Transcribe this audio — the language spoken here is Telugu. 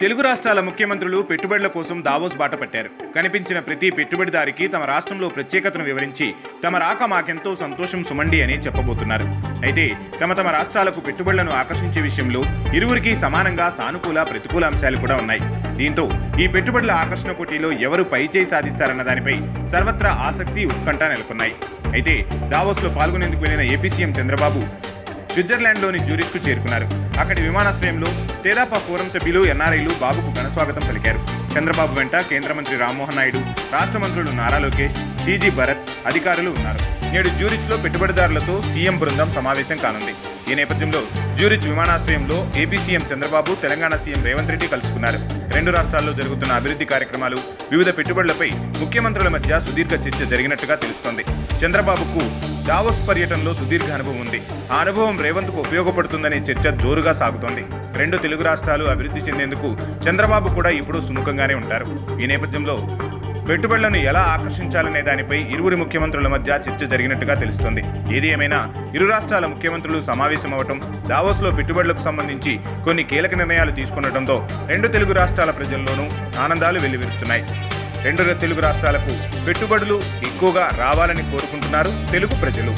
తెలుగు రాష్ట్రాల ముఖ్యమంత్రులు పెట్టుబడుల కోసం దావోస్ బాట పట్టారు. కనిపించిన ప్రతి పెట్టుబడిదారికి తమ రాష్ట్రంలో ప్రత్యేకతను వివరించి తమ రాక మాకెంతో సంతోషం సుమండి అని చెప్పబోతున్నారు. అయితే తమ తమ రాష్ట్రాలకు పెట్టుబడులను ఆకర్షించే విషయంలో ఇరువురికి సమానంగా సానుకూల ప్రతికూల అంశాలు కూడా ఉన్నాయి. దీంతో ఈ పెట్టుబడుల ఆకర్షణ పోటీలో ఎవరు పైచేయి సాధిస్తారన్న దానిపై సర్వత్రా ఆసక్తి ఉత్కంఠ నెలకొన్నాయి. అయితే దావోస్లో పాల్గొనేందుకు వెళ్ళిన ఏపీ సీఎం చంద్రబాబు స్విట్జర్లాండ్లోని జ్యూరిచ్కు చేరుకున్నారు. అక్కడి విమానాశ్రయంలో తేదాపా ఫోరం సభ్యులు ఎన్ఆర్ఐలు బాబుకు ఘనస్వాగతం పలికారు. చంద్రబాబు వెంట కేంద్ర మంత్రి రామ్మోహన్ నాయుడు రాష్ట్ర మంత్రులు నారా లోకేష్ టీజీ భరత్ అధికారులు ఉన్నారు. నేడు జ్యూరిచ్లో పెట్టుబడిదారులతో సీఎం బృందం సమావేశం కానుంది. ఈ నేపథ్యంలో జ్యూరిచ్ విమానాశ్రయంలో AP CM Chandrababu Telangana CM Revanth Reddy కలుసుకున్నారు. రెండు రాష్ట్రాల్లో జరుగుతున్న అభివృద్ధి కార్యక్రమాలు వివిధ పెట్టుబడులపై ముఖ్యమంత్రుల మధ్య సుదీర్ఘ చర్చ జరిగినట్టుగా తెలుస్తోంది. చంద్రబాబుకు దావోస్ పర్యటనలో సుదీర్ఘ అనుభవం ఉంది. ఆ అనుభవం రేవంత్కు ఉపయోగపడుతుందనే చర్చ జోరుగా సాగుతోంది. రెండు తెలుగు రాష్ట్రాలు అభివృద్ధి చెందేందుకు చంద్రబాబు కూడా ఇప్పుడు సుముఖంగానే ఉంటారు. ఈ నేపథ్యంలో పెట్టుబడులను ఎలా ఆకర్షించాలనే దానిపై ఇరువురు ముఖ్యమంత్రుల మధ్య చర్చ జరిగినట్టుగా తెలుస్తోంది. ఏది ఏమైనా ఇరు రాష్ట్రాల ముఖ్యమంత్రులు సమావేశమవటం దావోస్లో పెట్టుబడులకు సంబంధించి కొన్ని కీలక నిర్ణయాలు తీసుకునడంతో రెండు తెలుగు రాష్ట్రాల ప్రజల్లోనూ ఆనందాలు వెల్లివిరుస్తున్నాయి. రెండు తెలుగు రాష్ట్రాలకు పెట్టుబడులు ఎక్కువగా రావాలని కోరుకుంటున్నారు తెలుగు ప్రజలు.